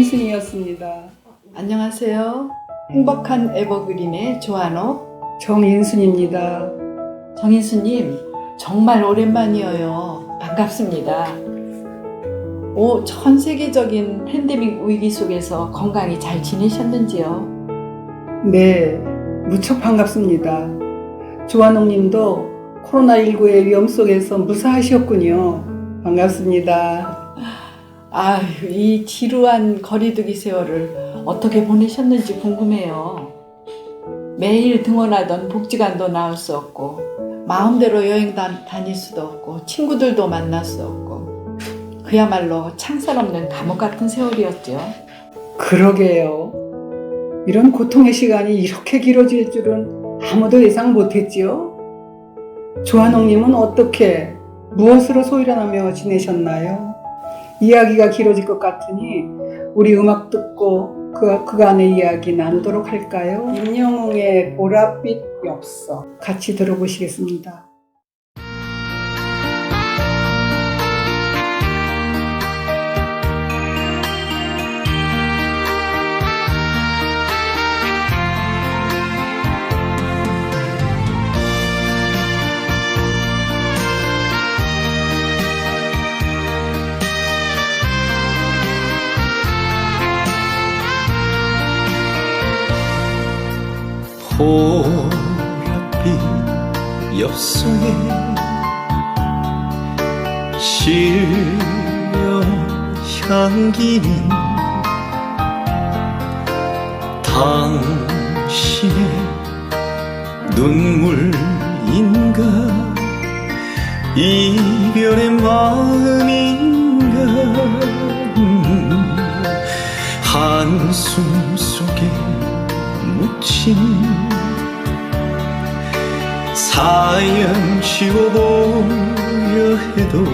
정인순이었습니다. 안녕하세요. 행복한 에버그린의 조한옥 정인순입니다. 정인수님 정말 오랜만이에요. 반갑습니다. 오, 전 세계적인 팬데믹 위기 속에서 건강히 잘 지내셨는지요? 네, 무척 반갑습니다. 조한옥 님도 코로나19의 위험 속에서 무사하셨군요. 반갑습니다. 아휴, 이 지루한 거리두기 세월을 어떻게 보내셨는지 궁금해요. 매일 등원하던 복지관도 나올 수 없고, 마음대로 여행 다, 다닐 수도 없고, 친구들도 만날 수 없고, 그야말로 창살 없는 감옥 같은 세월이었죠. 그러게요. 이런 고통의 시간이 이렇게 길어질 줄은 아무도 예상 못했지요. 조한옥 님은 어떻게, 무엇으로 소일하며 지내셨나요? 이야기가 길어질 것 같으니 우리 음악 듣고 그, 그간의 이야기 나누도록 할까요? 임영웅의 보랏빛 엽서 같이 들어보시겠습니다. 엽서에 실려 향기는 당신의 눈물인가? 이별의 마음인가? 음, 한숨 속에 묻힌 사연 지워보려 해도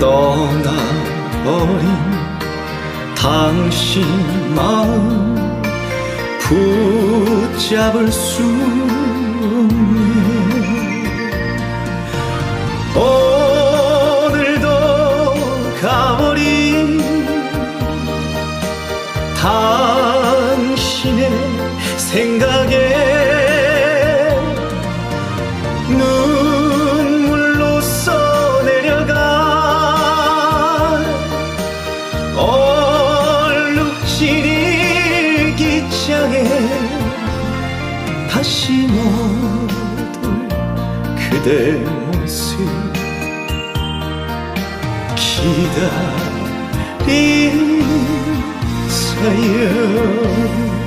떠나버린 당신 마음 붙잡을 수 그대 모습 기다리는 사연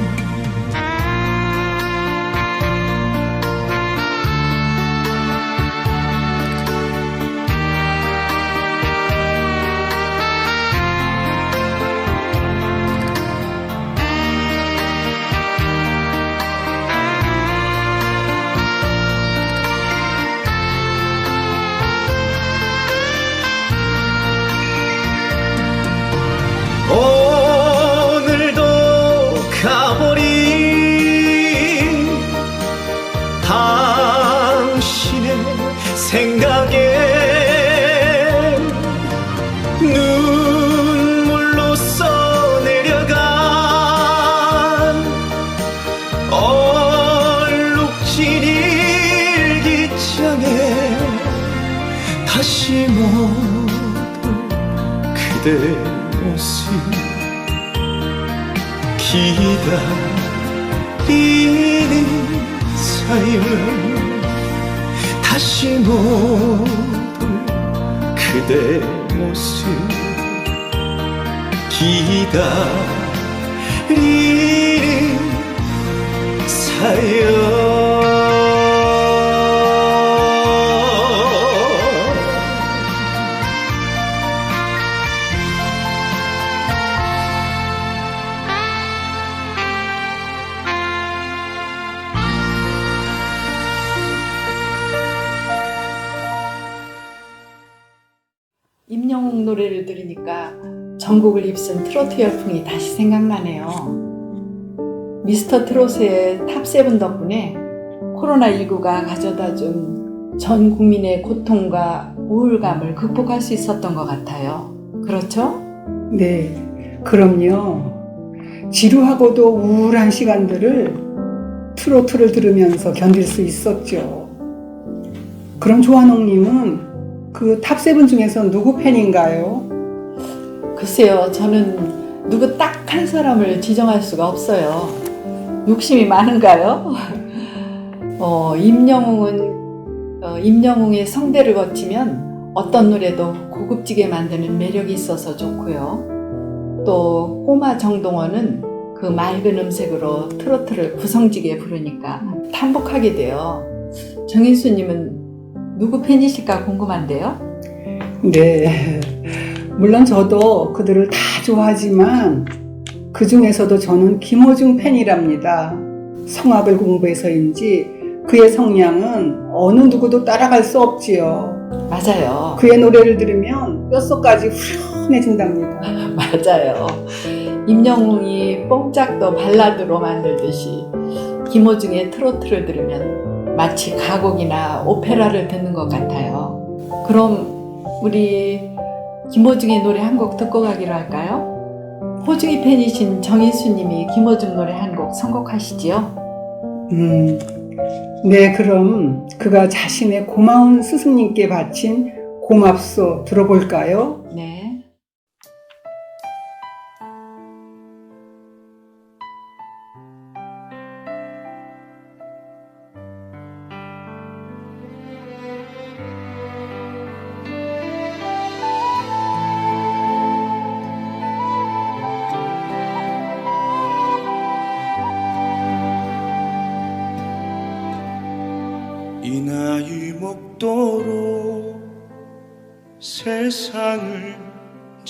사연 다시 못올 그대 모습 기다리는 사연 전국을 휩쓴 트로트 열풍이 다시 생각나네요. 미스터 트롯의 탑세븐 덕분에 코로나19가 가져다 준 전 국민의 고통과 우울감을 극복할 수 있었던 것 같아요. 그렇죠? 네, 그럼요. 지루하고도 우울한 시간들을 트로트를 들으면서 견딜 수 있었죠. 그럼 조한옥님은 그 탑세븐 중에서 누구 팬인가요? 글쎄요, 저는 누구 딱 한 사람을 지정할 수가 없어요. 욕심이 많은가요? 어, 임영웅은, 어, 임영웅의 성대를 거치면 어떤 노래도 고급지게 만드는 매력이 있어서 좋고요. 또, 꼬마 정동원은 그 맑은 음색으로 트로트를 구성지게 부르니까 탐복하게 돼요. 정인수님은 누구 팬이실까 궁금한데요? 네. 물론 저도 그들을 다 좋아하지만 그 중에서도 저는 김호중 팬이랍니다. 성악을 공부해서인지 그의 성량은 어느 누구도 따라갈 수 없지요. 맞아요. 그의 노래를 들으면 뼛속까지 후련해진답니다. 맞아요. 임영웅이 뽕짝도 발라드로 만들듯이 김호중의 트로트를 들으면 마치 가곡이나 오페라를 듣는 것 같아요. 그럼 우리 김호중의 노래 한 곡 듣고 가기로 할까요? 호중이 팬이신 정인수님이 김호중 노래 한 곡 선곡하시지요? 음, 네, 그럼 그가 자신의 고마운 스승님께 바친 고맙소 들어볼까요? 네.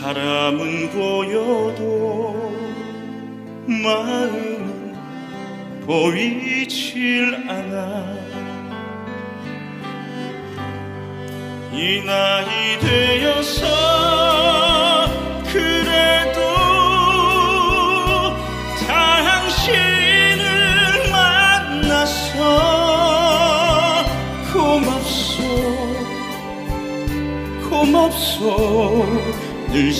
사람은 보여도 마음은 보이질 않아. 이 나이 되어서 그래도 당신을 만나서 고맙소. 고맙소. 늘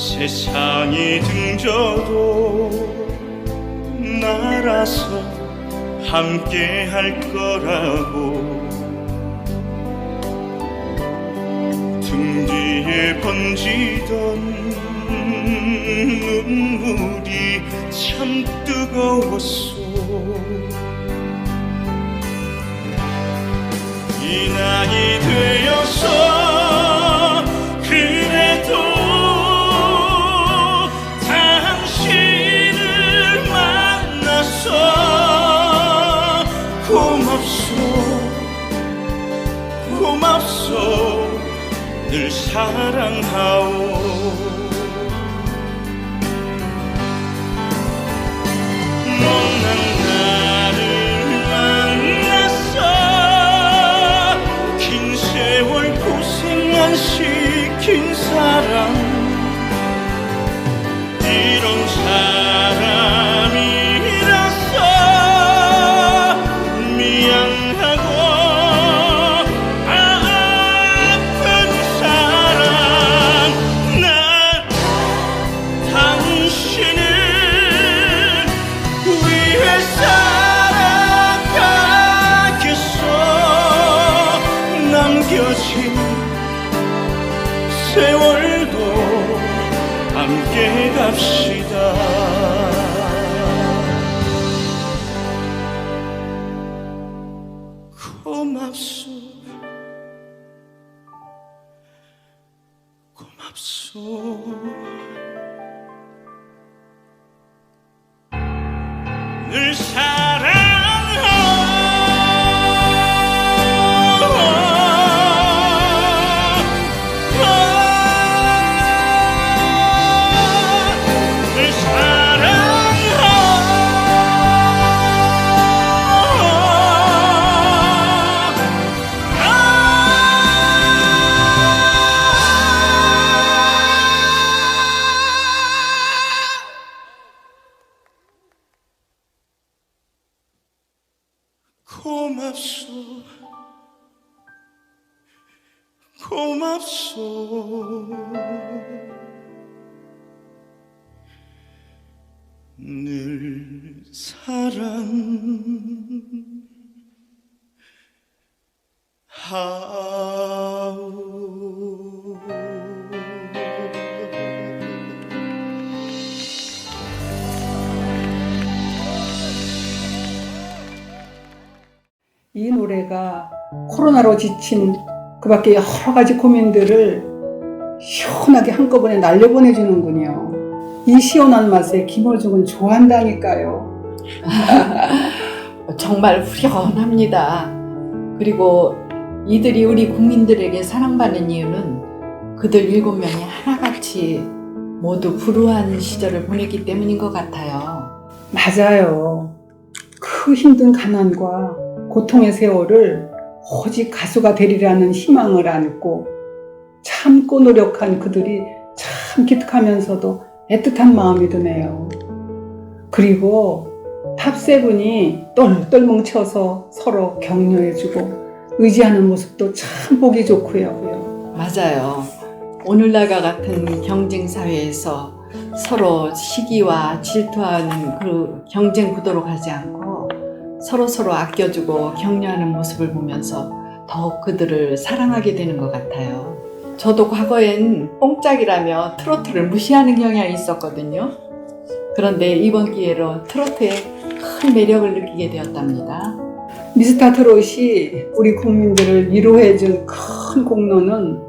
세상이 등져도 나라서 함께 할 거라고. 등 뒤에 번지던 눈물이 참 뜨거웠어 이 나이 되어 사랑하오. 못난 나를 만나서 긴 세월 고생만 시킨 사람 이런 사람 고맙소. 고맙소. 늘 사 고맙소. 고맙소. 늘 사랑하오 이 노래가 코로나로 지친 그 밖에 여러 가지 고민들을 시원하게 한꺼번에 날려보내주는군요. 이 시원한 맛에 김어중은 좋아한다니까요. 정말 후련합니다. 그리고 이들이 우리 국민들에게 사랑받는 이유는 그들 일곱 명이 하나같이 모두 불우한 시절을 보냈기 때문인 것 같아요. 맞아요. 그 힘든 가난과 고통의 세월을 오직 가수가 되리라는 희망을 안고 참고 노력한 그들이 참 기특하면서도 애틋한 마음이 드네요. 그리고 탑세븐이 똘똘 뭉쳐서 서로 격려해주고 의지하는 모습도 참 보기 좋고요. 맞아요. 오늘날과 같은 경쟁 사회에서 서로 시기와 질투하는 그 경쟁 구도로 가지 않고 서로 서로 아껴주고 격려하는 모습을 보면서 더욱 그들을 사랑하게 되는 것 같아요. 저도 과거엔 뽕짝이라며 트로트를 무시하는 경향이 있었거든요. 그런데 이번 기회로 트로트의 큰 매력을 느끼게 되었답니다. 미스터 트롯이 우리 국민들을 위로해준 큰 공로는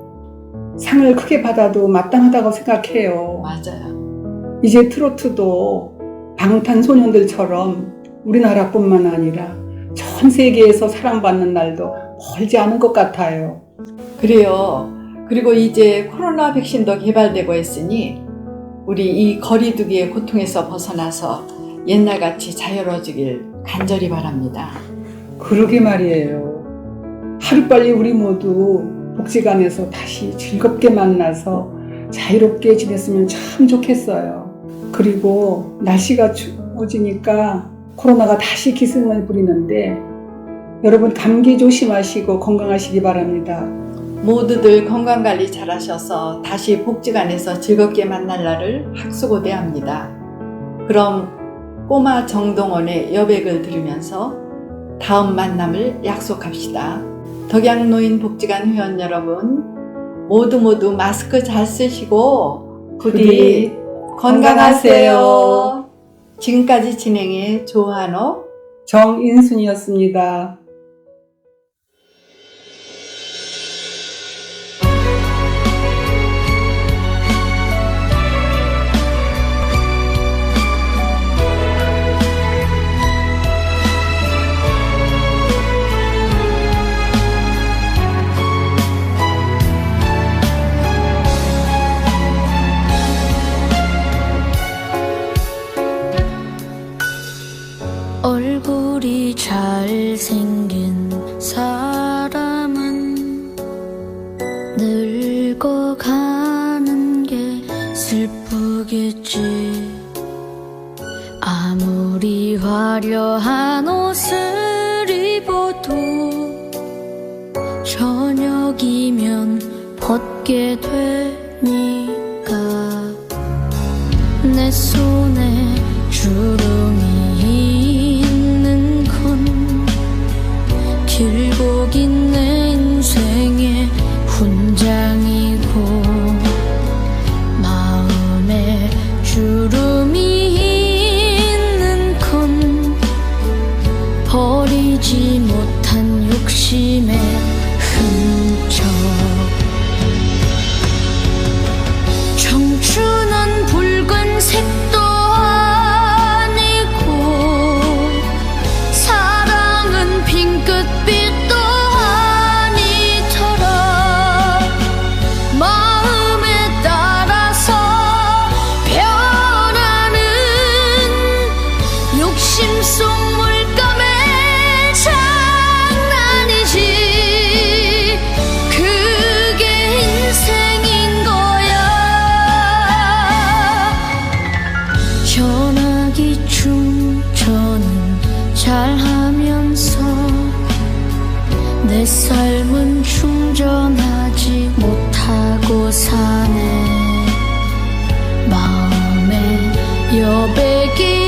상을 크게 받아도 마땅하다고 생각해요. 맞아요. 이제 트로트도 방탄소년들처럼 우리나라뿐만 아니라 전 세계에서 사랑받는 날도 멀지 않은 것 같아요. 그래요. 그리고 이제 코로나 백신도 개발되고 했으니 우리 이 거리두기의 고통에서 벗어나서 옛날같이 자유로워지길 간절히 바랍니다. 그러게 말이에요. 하루빨리 우리 모두 복지관에서 다시 즐겁게 만나서 자유롭게 지냈으면 참 좋겠어요. 그리고 날씨가 추워지니까 코로나가 다시 기승을 부리는데 여러분 감기 조심하시고 건강하시기 바랍니다. 모두들 건강관리 잘하셔서 다시 복지관에서 즐겁게 만날 날을 학수고대합니다. 그럼 꼬마 정동원의 여백을 들으면서 다음 만남을 약속합시다. 덕양노인 복지관 회원 여러분 모두 모두 마스크 잘 쓰시고 부디 건강하세요. 지금까지 진행해 조한옥 정인순이었습니다. how big